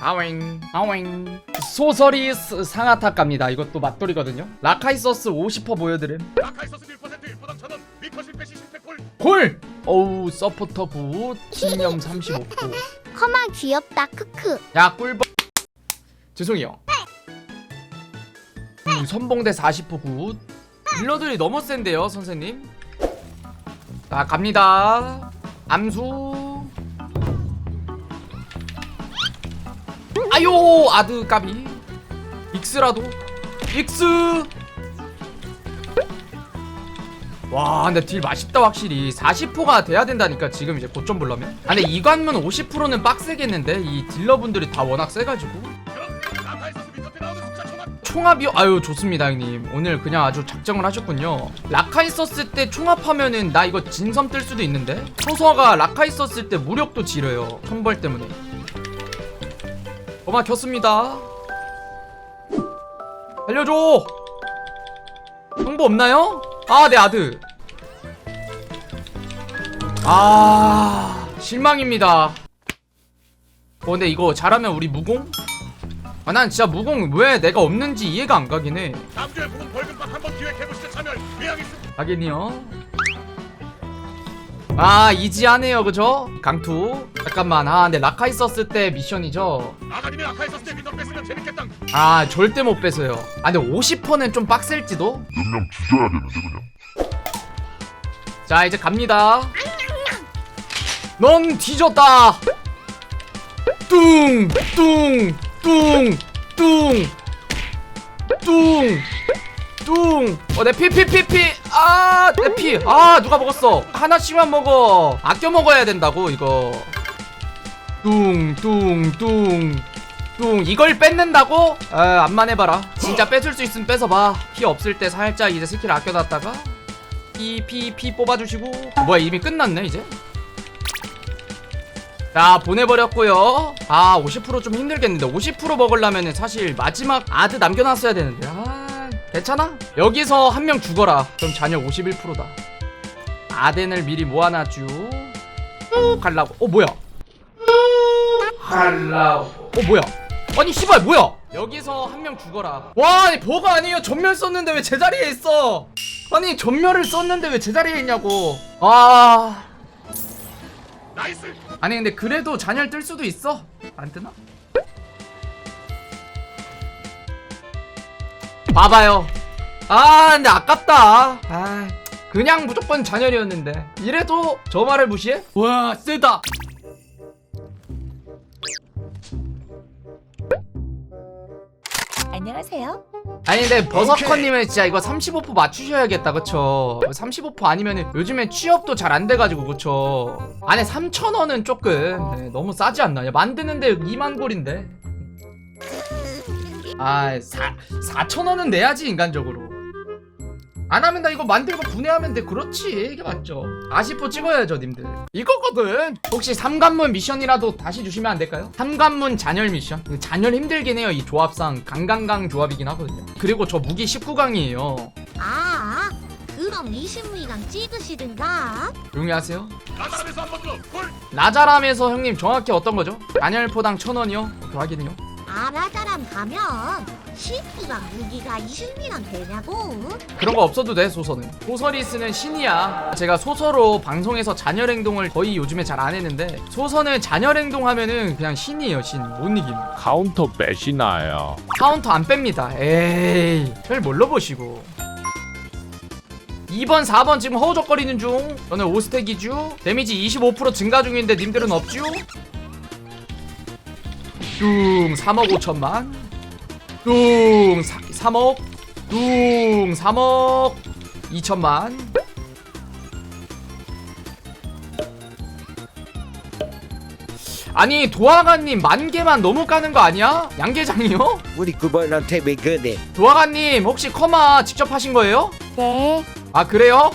아웽 아웽 소서리스 상아타 갑니다. 이것도 맛돌이거든요. 라카이서스 50% 보여드림. 아카이 소스 1% 포당 천원 미커 실패 시 실패 콜. 콜! 어우 서포터 굿. 신념 35% 커마 귀엽다 크크. 야 꿀벌. 죄송해요. 음, 선봉대 40%굿. 딜러들이 너무 센데요 선생님? 자 갑니다. 암수 아요 아드 까비. 익스라도. 익스! 와 근데 딜 맛있다 확실히. 40%가 돼야 된다니까 지금 이제 고점 보려면? 아, 근데 이관문 50%는 빡세겠는데 이 딜러분들이 다 워낙 세가지고. 총합이요? 아유 좋습니다 형님. 오늘 그냥 아주 작정을 하셨군요. 라카이 썼을 때 총합하면은 나 이거 진섬 뜰 수도 있는데? 소서가 라카이 썼을 때 무력도 지려요. 천벌 때문에 어마 켰습니다. 알려줘! 정보 없나요? 아네 아드 아 실망입니다. 어 근데 이거 잘하면 우리 무공? 아 난 진짜 무공 왜 내가 없는지 이해가 안 가긴 해. 남주의 부분 벌금박 한번 기획해보시죠 참여 의향있습니다 하긴요 아 이지하네요. 그죠? 강투. 잠깐만. 아 근데 라카이 썼을 때 미션이죠? 아가님이 아카이소스 때 미터 뺐으면 재밌겠다. 아 절대 못 뺏어요. 아 근데 50%는 좀 빡셀지도? 몇명 뒤져야겠는데 그냥. 자 이제 갑니다. 넌 뒤졌다. 뚱 뚱 뚱 뚱 뚱 뚱. 어 내 피피 피피 아 내 피 아 누가 먹었어? 하나씩만 먹어. 아껴 먹어야 된다고 이거. 뚱 뚱 뚱 뚱. 이걸 뺏는다고? 아 안만 해봐라. 진짜 뺏을 수 있으면 뺏어봐. 피 없을 때 살짝 이제 스킬 아껴놨다가 피 피 피 뽑아주시고. 뭐야 이미 끝났네 이제? 자 보내버렸고요. 아 50%좀 힘들겠는데. 50% 먹으려면 사실 마지막 아드 남겨놨어야 되는데. 아 괜찮아? 여기서 한 명 죽어라. 그럼 잔열 51%다. 아덴을 미리 쭉 갈라고. 어 뭐야? 갈라고. 어 뭐야? 아니 씨발 뭐야? 여기서 한 명 죽어라. 와 아니 버가 아니에요? 전멸 썼는데 왜 제자리에 있어? 아니 전멸을 썼는데 왜 제자리에 있냐고. 아. 나이스! 아니 근데 그래도 잔열 뜰 수도 있어? 안 뜨나? 봐봐요. 아 근데 아깝다. 아 그냥 무조건 잔열이었는데. 이래도 저 말을 무시해? 와 세다. 안녕하세요. 아니 근데 버서커님은 진짜 이거 35% 맞추셔야겠다 그쵸? 35% 아니면은 요즘에 취업도 잘 안 돼가지고 그쵸? 안에 3천원은 조금 네, 너무 싸지 않나요? 만드는데 2만 골인데 아 4, 4천 원은 내야지 인간적으로. 안 하면 나 이거 만들고 분해하면 돼. 그렇지. 이게 맞죠? 40% 찍어야죠 님들. 이거거든. 혹시 삼관문 미션이라도 다시 주시면 안 될까요? 삼관문 잔열 미션? 잔열 힘들긴 해요 이 조합상. 강강강 조합이긴 하거든요. 그리고 저 무기 19강이에요. 아 그럼 20위랑 찍으시든가. 조용히 하세요. 나사람에서 한 번 더콜 라자람에서 형님 정확히 어떤 거죠? 잔열포당 1000원이요? 오케이 확인요 아라자람 가면 시프랑 무기가 20위랑 되냐고? 그런 거 없어도 돼 소설은. 소설이 쓰는 신이야. 제가 소설로 방송에서 잔열 행동을 거의 요즘에 잘 안 했는데 소설은 잔열 행동 하면은 그냥 신이에요 신못 이김 카운터 빼시나요? 카운터 안 뺍니다. 에이 별 뭘로 보시고. 2번 4번 지금 허우적거리는 중. 저는 5스택이죠. 데미지 25% 증가 중인데 님들은 없죠 뚱 3억 5천만 뚱 3억 뚱 3억 2천만 아니 도화가님 만 개만 너무 까는 거 아니야? 양계장이요? 우리 그분한테 왜 그래? 도화가님 혹시 커마 직접 하신 거예요? 네 아 그래요?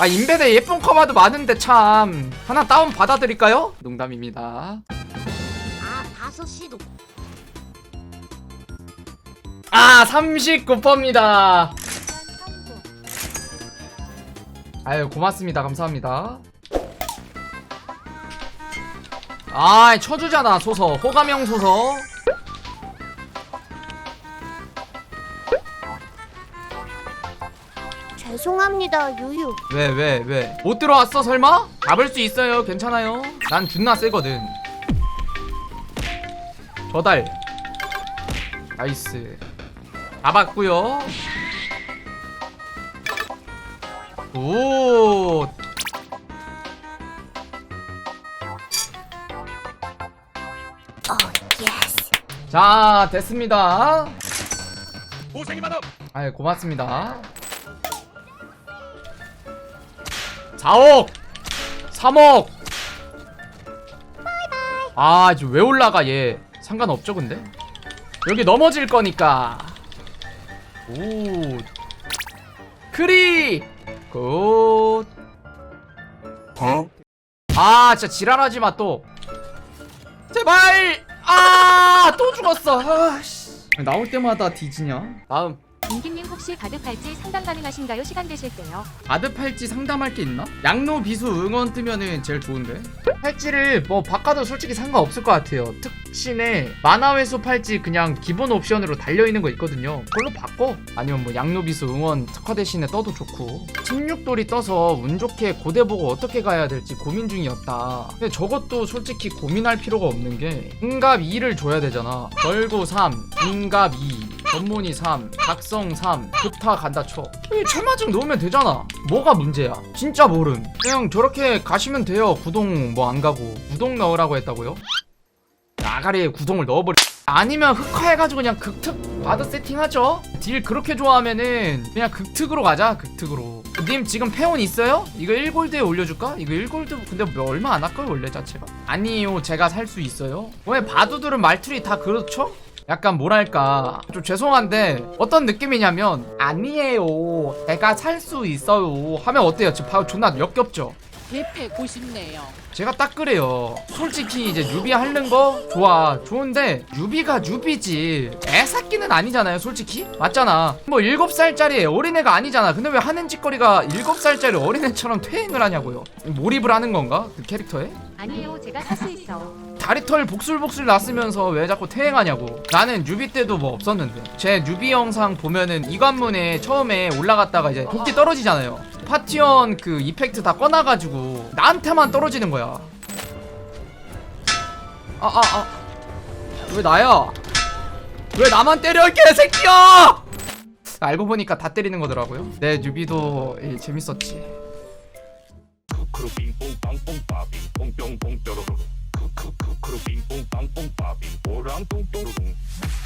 아 인베데 예쁜 커마도 많은데 참. 하나 다운 받아드릴까요? 농담입니다. 아 5시도. 아 39%입니다. 아유 고맙습니다. 감사합니다. 아 쳐주잖아 소서. 호감형 소서 죄송합니다 유유. 왜 왜 왜? 못 들어왔어 설마? 잡을 수 있어요. 괜찮아요. 난 존나 세거든. 저달. 나이스. 잡았구요. 오어 예스. 자 됐습니다. 고생이 많아. 아이 고맙습니다 4억 3억. 아 이제 왜 올라가 얘? 상관없죠 근데? 여기 넘어질 거니까. 오. 크리! 굿. 아 진짜 지랄하지 마 또. 제발! 아 또 죽었어. 아씨. 나올 때마다 뒤지냐? 다음 민기님 혹시 가드 팔찌 상담 가능하신가요? 시간 되실 때요. 바드 팔찌 상담할 게 있나? 양로 비수 응원 뜨면은 제일 좋은데? 팔찌를 뭐 바꿔도 솔직히 상관없을 것 같아요. 특신에 만화 회수 팔찌 그냥 기본 옵션으로 달려 있는 거 있거든요. 그걸로 바꿔. 아니면 뭐 양로 비수 응원 특화 대신에 떠도 좋고. 16돌이 떠서 운 좋게 고대 보고 어떻게 가야 될지 고민 중이었다. 근데 저것도 솔직히 고민할 필요가 없는 게 인갑 2를 줘야 되잖아. 절고 3 인갑 2 전문이 3, 각성 3, 급타 간다 쳐. 이 철마증 넣으면 되잖아. 뭐가 문제야? 진짜 모름. 그냥 저렇게 가시면 돼요. 구동 뭐 안 가고. 구동 넣으라고 했다고요? 아가리에 구동을 넣어버려. 아니면 흑화해가지고 그냥 극특 바드 세팅하죠? 딜 그렇게 좋아하면은 그냥 극특으로 가자, 극특으로. 님 지금 페온 있어요? 이거 1골드에 올려줄까? 이거 1골드 근데 뭐 얼마 안 할걸 원래 자체가? 아니요 제가 살 수 있어요? 왜 바두들은 말투리 다 그렇죠? 약간 뭐랄까 좀 죄송한데 어떤 느낌이냐면 아니에요 제가 살 수 있어요 하면 어때요? 지금 바로 존나 역겹죠? 대패 고 싶네요. 제가 딱 그래요. 솔직히 이제 뉴비 하는 거 좋아. 좋은데 뉴비가 뉴비지. 애새끼는 아니잖아요, 솔직히. 맞잖아. 뭐 7살짜리 어린애가 아니잖아. 근데 왜 하는 짓거리가 7살짜리 어린애처럼 퇴행을 하냐고요. 몰입을 하는 건가? 그 캐릭터에? 아니에요. 제가 살 수 있어. 다리털 복슬복슬 났으면서 왜 자꾸 퇴행하냐고. 나는 뉴비 때도 뭐 없었는데. 제 뉴비 영상 보면은 이관문에 처음에 올라갔다가 이제 도끼 떨어지잖아요. 파티원 그 이펙트 다 꺼놔가지고 나한테만 떨어지는 거야. 아 아 아. 왜 나야? 왜 나만 때려 이 개새끼야! 알고 보니까 다 때리는 거더라고요. 내 뉴비도 예, 재밌었지 그, 그, 크크크루 빙뽕 빵뽕 빠빙 보랑 뚱뚱.